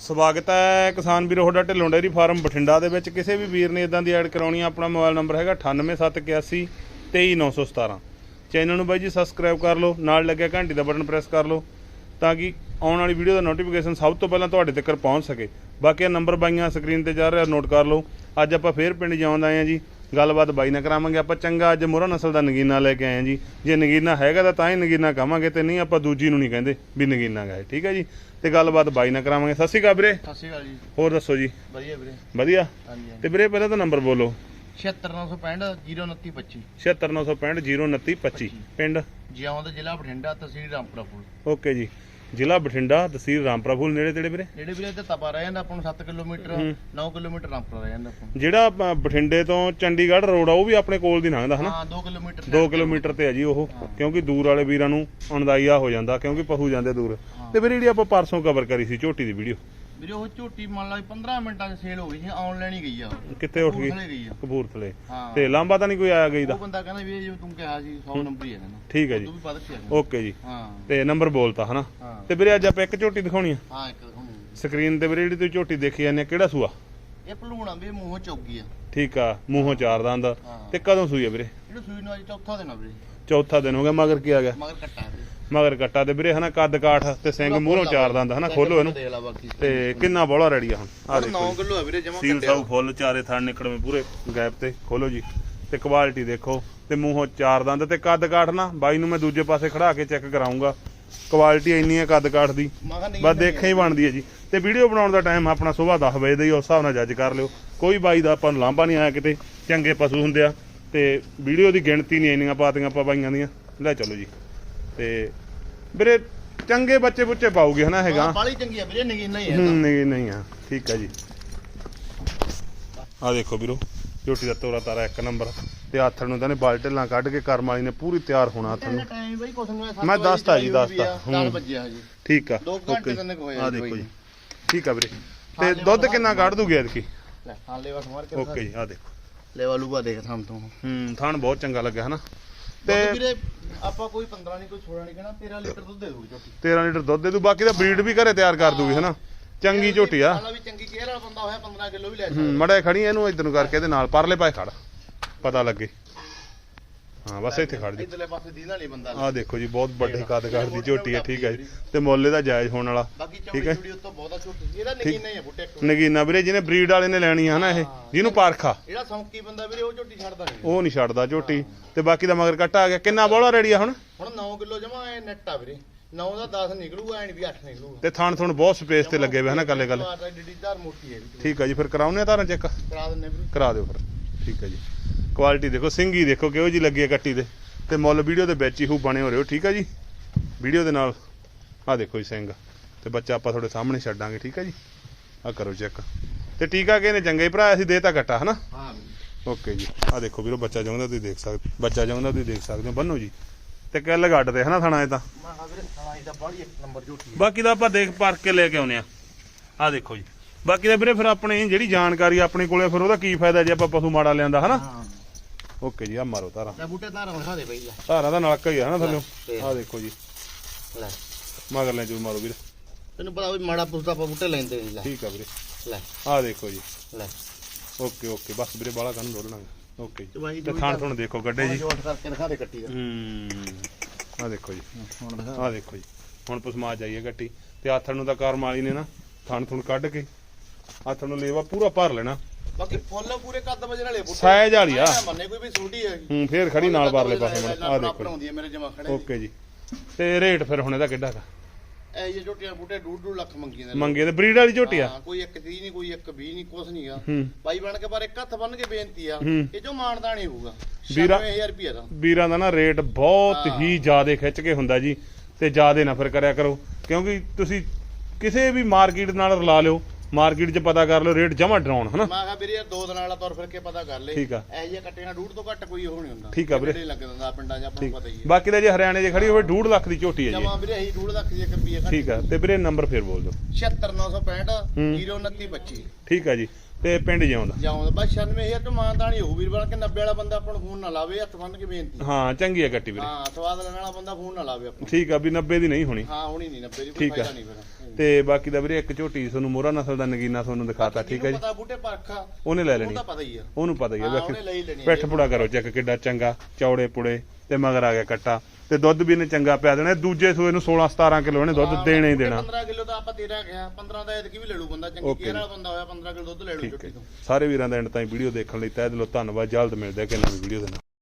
ਸਵਾਗਤ ਹੈ ਕਿਸਾਨ ਵੀਰੋ, ਤੁਹਾਡਾ ਢਿੱਲੋਂ ਡੇਅਰੀ ਫਾਰਮ ਬਠਿੰਡਾ ਦੇ ਵਿੱਚ। ਕਿਸੇ ਵੀ ਵੀਰ ਨੇ ਇਦਾਂ ਦੀ ਐਡ ਕਰਾਉਣੀ ਆ, ਆਪਣਾ ਮੋਬਾਈਲ ਨੰਬਰ ਹੈਗਾ 98781 23917 ਚੈਨਲ ਨੂੰ ਬਾਈ ਜੀ ਸਬਸਕ੍ਰਾਈਬ ਕਰ ਲਓ, ਨਾਲ ਲੱਗਿਆ ਘੰਟੀ ਦਾ ਬਟਨ ਪ੍ਰੈਸ ਕਰ ਲਓ, ਤਾਂ ਕਿ ਆਉਣ ਵਾਲੀ ਵੀਡੀਓ ਦਾ ਨੋਟੀਫਿਕੇਸ਼ਨ ਸਭ ਤੋਂ ਪਹਿਲਾਂ ਤੁਹਾਡੇ ਤੱਕ ਪਹੁੰਚ ਸਕੇ। ਬਾਕੀ ਇਹ ਨੰਬਰ ਬਾਈਆਂ ਸਕਰੀਨ ਤੇ ਜਾ ਰਿਹਾ ਨੋਟ ਕਰ ਲਓ। ਅੱਜ ਆਪਾਂ ਫੇਰ ਪਿੰਡ ਜਾਉਂਦ ਆਏ ਆ ਜੀ। ਗੱਲਬਾਤ ਬਾਈ ਨਾਲ ਕਰਾਵਾਂਗੇ। ਆਪਾਂ ਚੰਗਾ ਅੱਜ ਮੋਹਰਾ ਨਸਲ ਦਾ ਨਗੀਨਾ ਲੈ ਕੇ ਆਏ ਆ ਜੀ। ਜੇ ਨਗੀਨਾ ਹੈਗਾ ਤਾਂ ਤਾਂ ਹੀ ਨਗੀਨਾ ਕਹਾਂਗੇ ਤੇ ਨਹੀਂ ਆਪਾਂ ਦੂਜੀ ਨੂੰ ਨਹੀਂ ਕਹਿੰਦੇ ਵੀ ਨਗੀਨਾ ਗਾ ਇਹ, ਠੀਕ ਹੈ ਜੀ? ਤੇ ਗੱਲਬਾਤ ਬਾਈ ਨਾਲ ਕਰਾਵਾਂਗੇ। ਸਤਿ ਸ਼੍ਰੀ ਅਕਾਲ ਵੀਰੇ। ਸਤਿ ਸ਼੍ਰੀ ਅਕਾਲ ਜੀ। ਹੋਰ ਦੱਸੋ ਜੀ? ਵਧੀਆ ਵੀਰੇ। ਵਧੀਆ? ਹਾਂਜੀ ਤੇ ਵੀਰੇ ਪਹਿਲਾਂ ਤਾਂ ਨੰਬਰ ਬੋਲੋ। 76965 02925 76965 ਪਿੰਡ? ਜ਼ਿਲ੍ਹਾ ਬਠਿੰਡਾ ਤਹਿਸੀਲ ਰਾਮਪੁਰਾ ਫੂਲ ਓਕੇ ਜੀ। ਜ਼ਿਲ੍ਹਾ ਬਠਿੰਡਾ ਤਹਿਸੀਲ ਰਾਮਪੁਰਾ ਫੂਲ ਨੇੜੇ ਤੇੜੇ ਵੀਰੇ ਜਿਹੜੇ ਵੀਰੇ ਤੇ ਤਪਾ ਰਹਿ ਜਾਂਦਾ ਆਪਾਂ ਨੂੰ 7 ਕਿਲੋਮੀਟਰ ਹੂੰ। 9 ਕਿਲੋਮੀਟਰ ਰਾਮਪੁਰਾ ਰਹਿ ਜਾਂਦਾ ਆਪਾਂ ਨੂੰ। ਜਿਹੜਾ ਬਠਿੰਡੇ ਤੋਂ ਚੰਡੀਗੜ੍ਹ ਰੋਡ ਆ ਉਹ ਵੀ ਆਪਣੇ ਕੋਲ ਦੀ ਲੰਘਦਾ ਹਨਾ ਹਾਂ 2 ਕਿਲੋਮੀਟਰ 2 ਕਿਲੋਮੀਟਰ ਤੇ ਆ ਜੀ ਉਹ ਕਿਉਂਕਿ ਦੂਰ ਵਾਲੇ ਵੀਰਾਂ ਨੂੰ ਅਣਦਾਈਆ ਹੋ ਜਾਂਦਾ ਕਿਉਂਕਿ ਪਹੂ ਜਾਂਦੇ ਦੂਰ। ਤੇ ਵੀਰੇ ਜਿਹੜੀ ਆਪਾਂ ਪਰਸੋਂ ਕਵਰ ਕਰੀ ਸੀ ਝੋਟੀ ਦੀ ਵੀਡੀਓ ਵੀਰੇ ਉਹ ਝੋਟੀ ਮੰਨ ਲਾ ਵੀ 15 ਮਿੰਟਾਂ 'ਚ ਸੇਲ ਹੋ ਗਈ ਸੀ ਆਨਲਾਈਨ ਹੀ ਗਈ ਆ। ਉਹ। ਕਿੱਥੇ ਉੱਠ ਗਈ? ਕਪੂਰਥਲੇ ਗਈ ਆ। ਕਪੂਰਥਲੇ। ਹਾਂ। ਤੇ ਲਾਂਬਾ ਤਾਂ ਨਹੀਂ ਕੋਈ ਆਇਆ ਗਈ ਦਾ? ਉਹ ਬੰਦਾ ਕਹਿੰਦਾ ਵੀ ਇਹ ਜੋ ਤੂੰ ਕਿਹਾ ਸੀ 100 ਨੰਬਰ ਹੀ ਹੈ ਨਾ ਠੀਕ ਹੈ ਜੀ। ਤੂੰ ਵੀ ਵੱਧ ਕੇ ਆ ਓਕੇ ਜੀ। ਹਾਂ। ਤੇ ਨੰਬਰ ਬੋਲਤਾ ਹਨਾ? ਹਾਂ। ਤੇ ਵੀਰੇ ਅੱਜ ਆਪਾਂ ਇੱਕ ਝੋਟੀ ਦਿਖਾਉਣੀ ਆ। ਹਾਂ ਇੱਕ ਹੁਣ ਸਕਰੀਨ ਤੇ ਵੀਰੇ ਜਿਹੜੀ ਤੁਸੀਂ ਝੋਟੀ ਦੇਖੀ ਜਾਂਦੇ ਆ ਕਿਹੜਾ ਸੂਆ? ਇਹ ਭਲੂਣਾ ਵੀ ਮੂੰਹੋਂ ਚੌਗੀ ਆ। ਠੀਕ ਆ ਮੂੰਹੋਂ ਚਾਰ ਦੰਦ ਹਾਂ। ਤੇ ਕਦੋਂ ਸੂਈ ਆ ਵੀਰੇ? ਜਿਹੜਾ ਸੂਈ ਨੂੰ ਅੱਜ ਚੌਥਾ ਦਿਨ ਆ ਵੀਰੇ। ਚੌਥਾ ਦਿਨ ਹੋ ਗਿਆ ਮਗਰ ਕੀ ਆ ਗਿਆ? ਮਗਰ ਕੱਟਾ ਵੀਰੇ। ਮਗਰ ਕੱਟਾ ਤੇ ਵੀਰੇ ਹਨਾ ਕੱਦ ਕਾਠ ਤੇ ਸਿੰਘ ਮੂਹਰੋਂ ਚਾਰ ਦੰਦ ਹਨਾ ਖੋਲੋ ਇਹਨੂੰ। ਦੇਖ ਲਾ ਬਾਕੀ। ਤੇ ਕਿੰਨਾ ਬੋਲਾ ਰੈਡੀ ਆ ਹੁਣ। ਆ ਦੇਖੋ 9 ਕਿਲੋ ਆ ਵੀਰੇ ਜਮਾ ਸੀਲ ਸਾਊ ਫੁੱਲ ਚਾਰੇ ਥਣ ਨਿਕੜਵੇਂ ਪੂਰੇ ਗੈਪ ਤੇ ਖੋਲੋ ਜੀ। ਤੇ ਕੁਆਲਿਟੀ ਦੇਖੋ ਤੇ ਮੂੰਹੋਂ ਚਾਰ ਦੰਦ ਤੇ ਕੱਦ ਕਾਠ ਨਾ ਬਾਈ ਨੂੰ ਮੈਂ ਦੂਜੇ ਪਾਸੇ ਖੜਾ ਕੇ ਚੈੱਕ ਕਰਾਉਂਗਾ ਕੁਆਲਿਟੀ ਇੰਨੀ ਹੈ ਕੱਦ ਕਾਠ ਦੀ। ਮਗਾ ਨਹੀਂ ਬਸ ਦੇਖੇ ਹੀ ਬਣਦੀ ਹੈ ਜੀ। ਤੇ ਵੀਡੀਓ ਬਣਾਉਣ ਦਾ ਟਾਈਮ ਆਪਣਾ ਸਵੇਰ 10 ਵਜੇ ਦਾ ਹੀ ਉਸ ਹਿਸਾਬ ਨਾਲ ਜੱਜ ਕਰ ਲਿਓ। ਕੋਈ ਬਾਈ ਦਾ ਆਪਾਂ ਨੂੰ ਲਾਂਭਾ ਨਹੀਂ ਆਇਆ ਕਿਤੇ ਚੰਗੇ ਪਸ਼ੂ ਹੁੰਦੇ ਆ। ਤੇ ਵੀਡੀਓ ਦੀ ਗਿਣਤੀ ਨਹੀਂ ਇੰਨੀਆਂ ਪਾਤੀਆਂ ਆਪਾਂ ਬਾਈਆਂ ਦੀਆਂ। ਲੈ ਚਲੋ ਜੀ। ਤੇ ਵੀਰੇ ਚੰਗੇ ਬੱਚੇ ਬੁੱਚੇ ਪਾਉਗੇ ਹਨਾ ਹੈਗਾ ਬਾਲੀ ਚੰਗੀ ਆ ਵੀਰੇ ਨਗੀਨਾ ਹੀ ਹੈ ਹੂੰ, ਨਹੀਂ ਨਹੀਂ ਆ। ਠੀਕ ਆ ਜੀ। ਆ ਦੇਖੋ ਵੀਰੋ ਝੋਟੀ ਦਾ ਤੋਰਾ ਤਾਰਾ ਇੱਕ ਨੰਬਰ। ਤੇ ਆਥਣ ਨੂੰ ਤਾਂ ਨੇ ਬਾਲਟਲਾਂ ਕੱਢ ਕੇ ਕਰਮ ਵਾਲੀ ਨੇ ਪੂਰੀ ਤਿਆਰ ਹੋਣਾ ਆਥਣ ਨੂੰ। ਟਾਈਮ ਬਈ ਕੁਛ ਮੈਂ ਦੱਸਤਾ ਜੀ, ਦੱਸਤਾ। 10 ਹੂੰ। ਹਜੇ। ਠੀਕ ਆ ਦੋ ਕੁ ਘੰਟੇ ਤਿੰਨ ਕੁ ਹੋਏ ਆ ਆ ਜੀ ਦੇਖੋ। ਜੀ। ਠੀਕ ਆ ਵੀਰੇ। ਤੇ ਦੁੱਧ ਕਿੰਨਾ ਕੱਢ ਦੂਗੀ ਐਤਕੀ? ਲੈ ਹਾਂ ਲੈਵਾ ਸਮਾਰ ਕੇ ਓਕੇ ਜੀ ਆ ਦੇਖੋ। ਲੈਵਾ ਲੂਗਾ ਦੇਖ ਥਾਂ ਤੋਂ। ਹੂੰ ਥਣ ਬਹੁਤ ਚੰਗਾ ਲੱਗਿਆ ਹਨਾ? ਤੇ ਵੀਰੇ ਆਪਾਂ ਕੋਈ 15 ਨਹੀਂ ਕੋਈ 16 ਨਹੀਂ ਕਹਿਣਾ 13 ਲੀਟਰ ਦੁੱਧ ਦੇ ਦੂਗੀ ਝੋਟੀ। 13 ਲੀਟਰ ਦੁੱਧ ਦੇ ਦੂ ਬਾਕੀ ਦਾ ਬਰੀਡ ਵੀ ਘਰੇ ਤਿਆਰ ਕਰ ਦੂਗੀ ਹਨਾ? ਚੰਗੀ ਝੋਟੀ ਆ। ਹਾਲਾ ਵੀ ਚੰਗੀ ਕੇਅਰ ਵਾਲਾ ਬੰਦਾ ਹੋਇਆ 15 ਕਿਲੋ ਵੀ ਲੈ ਸਕਦਾ। ਮੜੇ ਖੜੀ ਇਹਨੂੰ ਇਧਰ ਨੂੰ ਕਰਕੇ ਇਹਦੇ ਨਾਲ ਪਰਲੇ ਪਾਸੇ ਖੜ। ਪਤਾ ਲੱਗੇ। ਹਾਂ ਬਸ ਇੱਥੇ ਖੜ ਜੀ ਇਧਰਲੇ ਪਾਸੇ ਦੀਨਾ ਨਹੀਂ ਬੰਦਾ ਆ ਦੇਖੋ ਜੀ ਬਹੁਤ ਵੱਡੇ ਕੱਦ ਕਾਠ ਦੀ ਝੋਟੀ ਹੈ ਠੀਕ ਹੈ ਜੀ। ਤੇ ਮੁੱਲ ਇਹਦਾ ਜਾਇਜ਼ ਹੋਣ ਵਾਲਾ ਠੀਕ ਹੈ ਚੌੜੀ ਉੱਤੋਂ ਬਹੁਤਾ ਛੋਟੀ ਇਹਦਾ ਨਗੀਨਾ ਹੀ ਆ ਬੁੱਟੇ ਇੱਕ ਨਗੀਨਾ ਵੀਰੇ ਜਿਹਨੇ ਬਰੀਡ ਵਾਲੇ ਨੇ ਲੈਣੀ ਆ ਹਨਾ ਇਹ ਜਿਹਨੂੰ ਪਾਰਖਾ। ਜਿਹੜਾ ਸੌਂਕੀ ਬੰਦਾ ਵੀਰੇ ਉਹ ਝੋਟੀ ਛੱਡਦਾ ਨਹੀਂ। ਉਹ ਨਹੀਂ ਛੱਡਦਾ ਝੋਟੀ ਤੇ ਬਾਕੀ ਦਾ ਮਗਰ ਕੱਟਾ ਆ ਗਿਆ। ਕਿੰਨਾ ਬੋਲਾ ਰੈਡੀ ਆ ਹੁਣ? ਹੁਣ 9 ਕਿਲੋ ਜਮਾ ਐ ਨੈਟ ਆ ਵੀਰੇ। 9 ਦਾ 10 ਨਿਕਲੂਗਾ ਐ ਵੀ 8 ਨਿਕਲੂਗਾ। ਤੇ ਥਣ ਥਣ ਬਹੁਤ ਸਪੇਸ ਤੇ ਲੱਗੇ ਹੋਏ ਹਨਾ ਕੱਲੇ ਕੱਲੇ ਹੈ ਠੀਕ ਆ ਜੀ ਫਿਰ ਕਰਾਉਨੇ ਆ ਤਾਰਾਂ ਚੈੱਕ? ਕਰਾ ਦਿੰਨੇ ਵੀਰੇ। ਕਰਾ ਦਿਓ ਫਿਰ। ਠੀਕ ਹੈ ਜੀ। ਕੁਆਲਿਟੀ ਦੇਖੋ ਸਿੰਗੀ ਦੇਖੋ ਕਿਹੋ ਜੀ ਲੱਗੀ ਹੈ ਕੱਟੀ ਦੇ ਤੇ ਮੁੱਲ ਵੀਡੀਓ ਦੇ ਵਿੱਚ ਹੀ ਹੂ ਬਣੇ ਹੋ ਰਹੇ ਹੋ ਠੀਕ ਹੈ ਜੀ। ਵੀਡੀਓ ਦੇ ਨਾਲ ਆ ਦੇਖੋ ਜੀ ਸਿੰਘ ਤੇ ਬੱਚਾ ਆਪਾਂ ਤੁਹਾਡੇ ਸਾਹਮਣੇ ਛੱਡਾਂਗੇ ਠੀਕ ਹੈ ਜੀ। ਆ ਕਰੋ ਚੈੱਕ ਤੇ ਟੀਕਾ ਕਿਹਨੇ ਚੰਗਾ ਹੀ ਭਰਾ ਅਸੀਂ ਦੇਤਾ ਕੱਟਾ ਹਨਾ? ਹਾਂ। ਓਕੇ ਜੀ। ਆ ਦੇਖੋ ਵੀਰੋ ਬੱਚਾ ਚਾਹੁੰਦਾ ਤੁਸੀਂ ਦੇਖ ਸਕਦੇ ਬੱਚਾ ਚਾਹੁੰਦਾ ਤੁਸੀਂ ਦੇਖ ਸਕਦੇ ਹੋ। ਬੰਨੋ ਜੀ। ਤੇ ਕਿੱਲ ਗੱਡ ਤੇ? ਹਨਾ ਥਣਾ ਇਹ ਤਾਂ ਬਾਕੀ ਦਾ ਆਪਾਂ ਦੇਖ ਪਰਖ ਕੇ ਲੈ ਕੇ ਆਉਨੇ ਆ ਆ ਦੇਖੋ ਜੀ। ਬਾਕੀ ਦਾ ਵੀਰੇ ਫਿਰ ਆਪਣੇ ਜਿਹੜੀ ਜਾਣਕਾਰੀ ਆਪਣੇ ਕੋਲੇ ਫਿਰ ਉਹਦਾ ਕੀ ਫਾਇਦਾ ਜੇ ਆਪਾਂ ਪਸ਼ੂ ਮਾੜਾ ਲਿਆਂਦਾ ਹਨਾ? ਹਾਂ। ਓਕੇ ਜੀ ਆ ਮਾਰੋ ਤਾਰਾ ਲੈ ਬੂਟੇ ਧਾਰਾਂ ਵਿਖਾ ਦੇ ਬਈ ਲੈ। ਧਾਰਾਂ ਦਾ ਨਲਕਾ ਹੀ ਆ ਹਨਾ ਥੱਲੇ। ਆ ਦੇਖੋ ਜੀ। ਲੈ। ਮਗਰ ਲੈ ਜੂ ਮਾਰੋ ਵੀਰੇ। ਤੈਨੂੰ ਪਤਾ ਵੀ ਮਾੜਾ ਪੁੱਛਦਾ ਆਪਾਂ ਬੂਟੇ ਲੈਂਦੇ ਨਹੀਂ ਲੈ। ਠੀਕ ਆ ਵੀਰੇ। ਲੈ। ਆ ਦੇਖੋ ਜੀ। ਲੈ। Okay okay. ਬਸ ਵੀਰੇ ਬਾਲਾ ਕੰਨ ਰੋਲਣਾ ਓਕੇ ਜੀ। ਤੇ ਥਾਣ ਥਣ ਦੇਖੋ ਗੱਡੇ ਜੀ। ਜੋਟ ਕਰਕੇ ਦਿਖਾ ਦੇ ਕੱਟੀ ਦਾ। ਹੂੰ। ਆ ਦੇਖੋ ਜੀ। ਹੁਣ ਦਿਖਾ। ਆ ਦੇਖੋ ਜੀ। ਹੁਣ ਪਸਮਾ ਜਾਈਏ ਗੱਟੀ। ਤੇ ਆਥਣ ਨੂੰ ਤਾਂ ਕਰਮ ਵਾਲੀ ਨੇ ਨਾ ਥਣ ਥਣ ਕੱਢ ਕੇ ਆਥਣ ਨੂੰ ਲੇਵਾ ਪੂਰਾ ਭਰ ਲੈਣਾ। ਬਾਕੀ ਫੁੱਲ ਪੂਰੇ ਕੱਦ ਵਜਣ ਵਾਲੇ ਬੂਟੇ। ਸਾਈਜ਼ ਵਾਲੀ ਆ। ਐਂ ਮੰਨੇ ਕੋਈ ਵੀ ਛੋਟੀ ਹੈ ਹੂੰ। ਫੇਰ ਖੜੀ ਨਾਲ ਬਾਰਲੇ ਪਾਸੇ ਆ ਦੇਖੋ। ਬਣਾਉਂਦੀ ਹੈ ਮੇਰੇ ਜਮਾ ਖੜੇ ਓਕੇ ਜੀ। ਤੇ ਰੇਟ ਫਿਰ ਹੁਣ ਇਹਦਾ ਕਿੱਡਾ ਕਾ ਇਹ ਜੇ ਝੋਟੀਆਂ ਬੂਟੇ ਡੂਢ ਡੂਢ ਲੱਖ ਮੰਗੀ ਨੇ। ਮੰਗੇ ਤੇ ਬਰੀਡ ਵਾਲੀ ਝੋਟੀ ਆ? ਹਾਂ, ਕੋਈ ਇੱਕ 30 ਨਹੀਂ ਕੋਈ ਇੱਕ 20 ਨਹੀਂ ਕੁਛ ਨਹੀਂਗਾ ਹੂੰ। ਬਾਈ ਬਣ ਕੇ ਪਰ ਇੱਕ ਹੱਥ ਬੰਨ ਕੇ ਬੇਨਤੀ ਆ। ਇਹ ਜੋ ਮਾਨਦਾਨ ਹੀ ਹੋਊਗਾ ਵੀਰਾ- 96000 ਰੁਪਏ ਦਾ। ਵੀਰਾਂ ਦਾ ਨਾ ਰੇਟ ਬਹੁਤ ਹਾਂ। ਹੀ ਜ਼ਿਆਦਾ ਖਿੱਚ ਕੇ ਹੁੰਦਾ ਜੀ ਤੇ ਜ਼ਿਆਦਾ ਨਾ ਫਿਰ ਕਰਿਆ ਕਰੋ। ਕਿਉਂਕਿ ਤੁਸੀਂ ਕਿਸੇ ਵੀ ਮਾਰਕੀਟ ਨਾਲ ਰਲਾ ਲਿਓ ਮਾਰਕੀਟ 'ਚ ਪਤਾ ਕਰ ਲਿਓ ਰੇਟ ਜਮਾ ਡਰਾਉਣ ਹਨਾ? ਮੈਂ ਕਿਹਾ ਵੀਰੇ ਯਾਰ ਦੋ ਦਿਨਾਂ ਵਾਲਾ ਤੁਰ ਫਿਰ ਕੇ ਪਤਾ ਕਰ ਲੈ। ਠੀਕ ਆ। ਇਹ ਕੱਟੀਆਂ ਡੂਢ ਤੋਂ ਘੱਟ ਕੋਈ ਉਹ ਨਹੀਂ ਹੁੰਦਾ। ਠੀਕ ਆ ਵੀਰੇ। ਲੱਗ ਜਾਂਦਾ ਪਿੰਡਾਂ 'ਚ ਆਪਾਂ ਨੂੰ ਪਤਾ ਹੀ ਹੈ। ਬਾਕੀ ਦਾ ਜੇ ਹਰਿਆਣੇ 'ਚ ਖੜੀ ਹੋਵੇ 2.5 ਲੱਖ ਦੀ ਝੋਟੀ ਹੈ ਜੀ। ਜਮਾ ਵੀਰੇ ਅਸੀਂ ਡੂਢ ਲੱਖ ਦੀ ਇੱਕ ਰੁਪਏ ਘੱਟ ਠੀਕ ਆ। ਤੇ ਵੀਰੇ ਨੰਬਰ ਫਿਰ ਬੋਲ ਦਿਓ। 76965 ਹੂੰ। 02925 ਠੀਕ ਆ ਜੀ। ਤੇ ਪਿੰਡ ਜਿਉਂਦਾ। ਜਾਉਂਦਾ। ਬਸ 96000 ਤੋਂ ਮਾਨਦਾਨ ਹੀ ਵੀਰ ਬਣ ਕੇ 90 ਵਾਲਾ ਬੰਦਾ ਆਪਾਂ ਨੂੰ ਫੋਨ ਨਾ ਲਾਵੇ ਹੱਥ ਬੰਨ ਕੇ ਬੇਨਤੀ। ਹਾਂ ਚੰਗੀ ਹੈ ਗੱਟੀ ਵੀਰੇ। ਹਾਂ ਸਵਾਦ ਲੈਣ ਵਾਲਾ ਬੰਦਾ ਫੋਨ ਨਾ ਲਾਵੇ ਆਪਾਂ। ਠੀਕ ਆ ਵੀ 90 ਦੀ ਨਹੀਂ ਹੋਣੀ। ਹਾਂ ਹੁਣੀ ਨਹੀਂ 90 ਦੀ ਕੋਈ। ਫਾਇਦਾ ਨਹੀਂ ਫਿਰ। ਤੇ ਬਾਕੀ ਦਾ ਵੀਰੇ ਇੱਕ ਝੋਟੀ ਤੁਹਾਨੂੰ ਮੋਹਰਾ ਨਸਲ ਦਾ ਨਗੀਨਾ ਤੁਹਾਨੂੰ ਦਿਖਾਤਾ ਠੀਕ ਹੈ ਜੀ? ਪਤਾ ਬੂਟੇ ਪਰਖਾ ਉਹਨੇ ਲੈ ਲੈਣੀ। ਤਾਂ ਪਤਾ ਹੀ ਆ। ਉਹਨੂੰ ਪਤਾ ਹੀ ਲੈਣੀ ਬਾਕੀ। ਪਿੱਠ ਪੁੜਾ ਕਰੋ ਚੈੱਕ ਕਿੱਡਾ ਚੰਗਾ। ਚੌੜੇ ਪੁੜੇ ਤੇ ਮਗਰ ਆ ਗਿਆ ਕੱਟਾ। ਤੇ ਦੁੱਧ ਵੀ ਇਹਨੇ ਚੰਗਾ ਪਿਆ ਦੇਣਾ। ਦੂਜੇ ਸੂਏ ਨੂੰ 16 17 ਕਿਲੋ ਇਹਨੇ ਦੁੱਧ ਦੇਣਾ ਹੀ ਦੇਣਾ। 15 ਕਿਲੋ ਤਾਂ ਆਪਾਂ 13 ਗਿਆ 15 ਦਾ ਐਤਕੀ ਵੀ ਲੈ ਲੂ ਬੰਦਾ ਚੰਗੀ ਕੇਅਰ ਵਾਲਾ ਬੰਦਾ ਹੋਇਆ 15 ਕਿਲੋ ਦੁੱਧ ਲੈ ਲੂ ਝੋਟੀ ਤੋਂ। ਸਾਰੇ ਵੀਰਾਂ ਦਾ ਐਂਡ ਤਾਈਂ ਵੀਡੀਓ ਦੇਖਣ ਲਈ ਤਹਿ ਦਿਲੋਂ ਧੰਨਵਾਦ। ਜਲਦ ਮਿਲਦੇ ਆ ਕਿ ਨਵੀਂ ਵੀਡੀਓ ਦੇ ਨਾਲ।